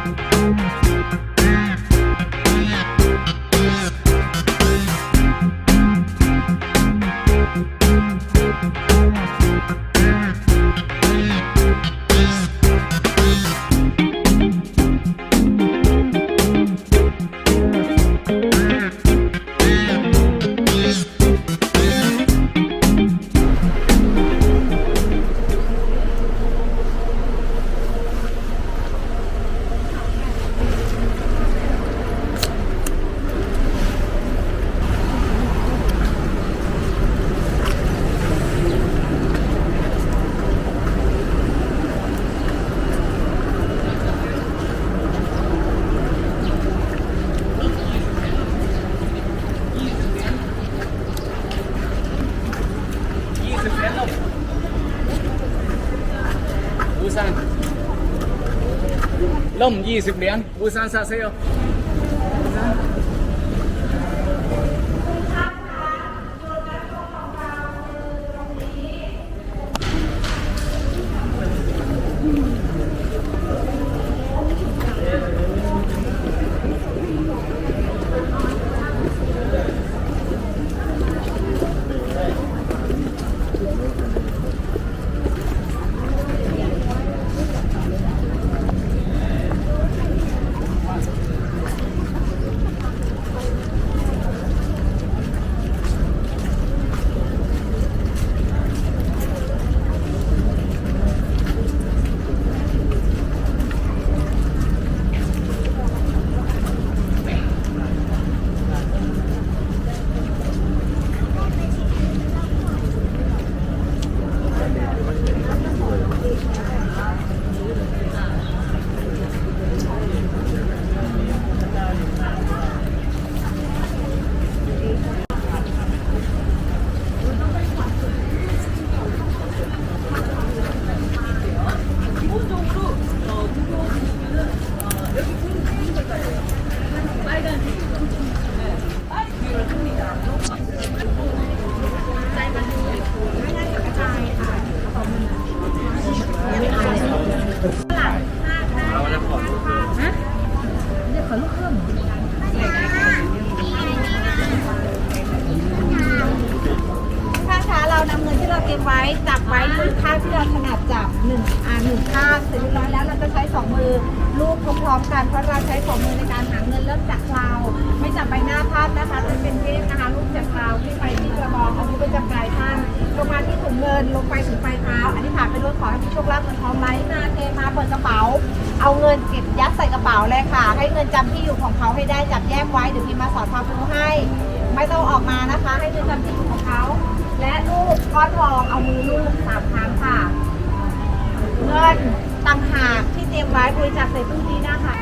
ยี่สิ บเหรียญล่มบูซานล่มยี่สิบเหรียญบูซานซาเซโยข้างคะเรานำเงินที่เราเตรียมไว้จับไว้มือข้างที่เราถนัดจับหนึ่งอ่าหนึ่งข้างเสร็จเรียบร้อยแล้วเราจะใช้สองมือลูบพ ร้อมกันเพราะเราใช้สองมือในการหาเงินเริ่มจากเคราวไม่จับใบหน้าท่านนะคะจะเป็นเทพนะคะลูบจากเคราวที่ไปที่กระบอกเอานิ้วไปจับปลายท่านลงมาที่ถุงเงินลงไปถึงปลายเท้าอธิษฐานเป็นรถขอให้มีโชคลาภเงินทองไหลมาเทมาเปิดกระเป๋า เอาเงินเก็บยัดใส่กระเป๋าเลยค่ะ ให้เงินจำที่อยู่ของเขาให้ได้จับแยกไว้เดี๋ยวพี่มาสอนความรู้ให้ ไม่ต้องออกมานะคะ ให้เงินจำที่อยู่ของเขา และลูกก้อนทองเอามือลูกสามครั้งค่ะ เงิน ต่างหากที่เตรียมไว้บริจาคใส่ตู้นี้นะคะ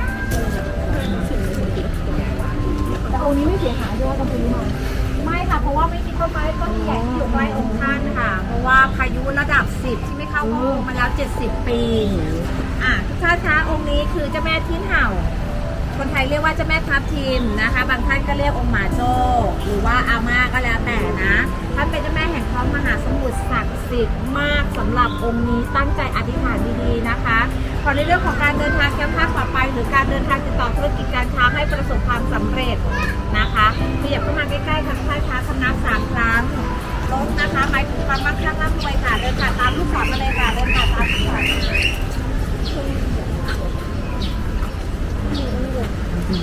แต่องค์นี้ไม่เสียหายด้วยต้องซื้อมาไม่ค่ะ เพราะว่าไม่มีต้นไม้ต้นใหญ่ที่อยู่ใกล้องค์ท่านค่ะ เพราะว่าพายุระดับ 10 ที่ไม่เข้าพระองค์มาแล้ว 70 ปี อะทุกท่านคะองค์นี้คือเจ้าแม่ทิ้นเห่า คนไทยเรียกว่าเจ้าแม่ทับทิมนะคะ บางท่านก็เรียกองค์หมาโจหรือว่าอาม่าก็แล้วแต่นะท่านเป็นเจ้าแม่แห่งท้องมหาสมุทรศักดิ์สิทธิ์มากสำหรับองค์นี้ตั้งใจอธิษฐานดีๆนะคะขอในเรื่องของการเดินทางแคมป์ภาคปลอดภัยหรือการเดินทางติดต่อธุรกิจการค้าให้ประสบความสำเร็จนะคะขยับเข้ามาใกล้ๆค่ะทุกท่านคะคำนับสามครั้งลดนะคะหมายถึงความมั่งคั่งร่ำรวยค่ะเดินค่ะตามลูกศรมาเลยค่ะเดินค่ะตามลูกศร รี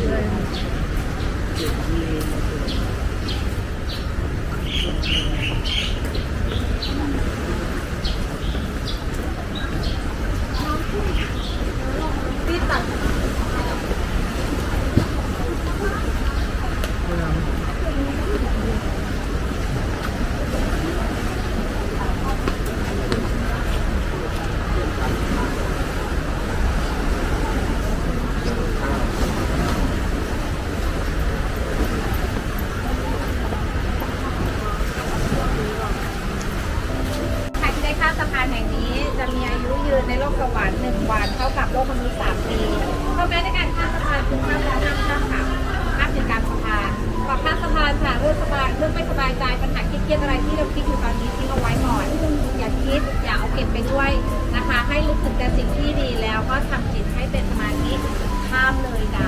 เครียดอะไรที่เราคิดอยู่ตอนนี้ทิ้งเอาไว้ก่อน อย่าคิดอย่าเอาเก็บไปด้วยนะคะ ให้รู้สึกแต่สิ่งที่ดีแล้วก็ทำจิตให้เป็นสมาธิข้ามเลยจ้า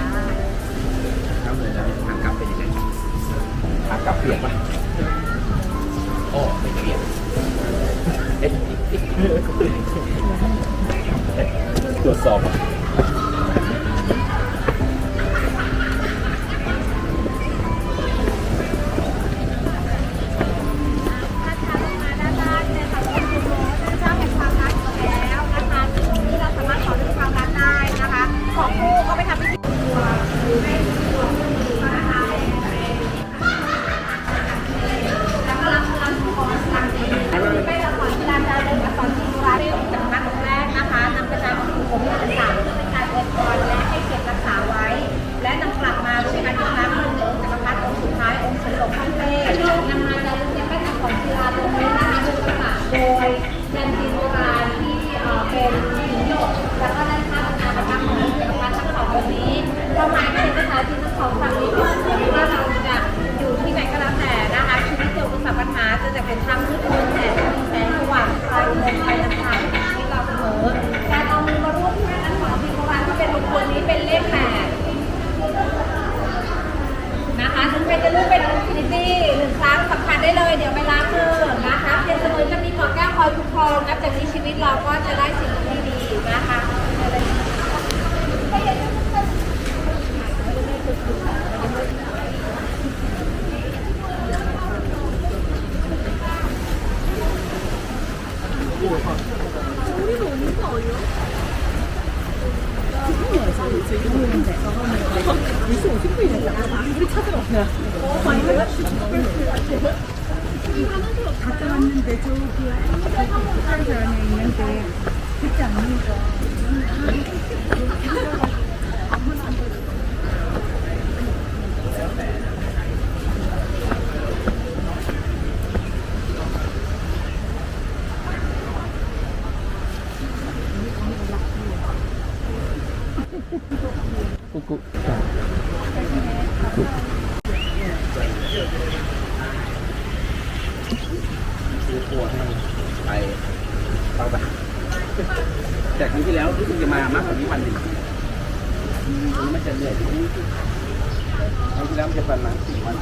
ข้ามเลยจ้ทางกลับเป็นยังไงทางกลับเปลี่ยนปะโอ้ไม่เปลี่ยนตรวจสอบ 갔다 왔는데 저기 한국사람이 있는데 그때 안 믿어. จากนี้ที่แล้วที่คุณจะมามากกว่านี้วันหนึ่งมันจะเหนื่อยที่นี่ครั้งที่แล้วมัจะประมาณสี่วัน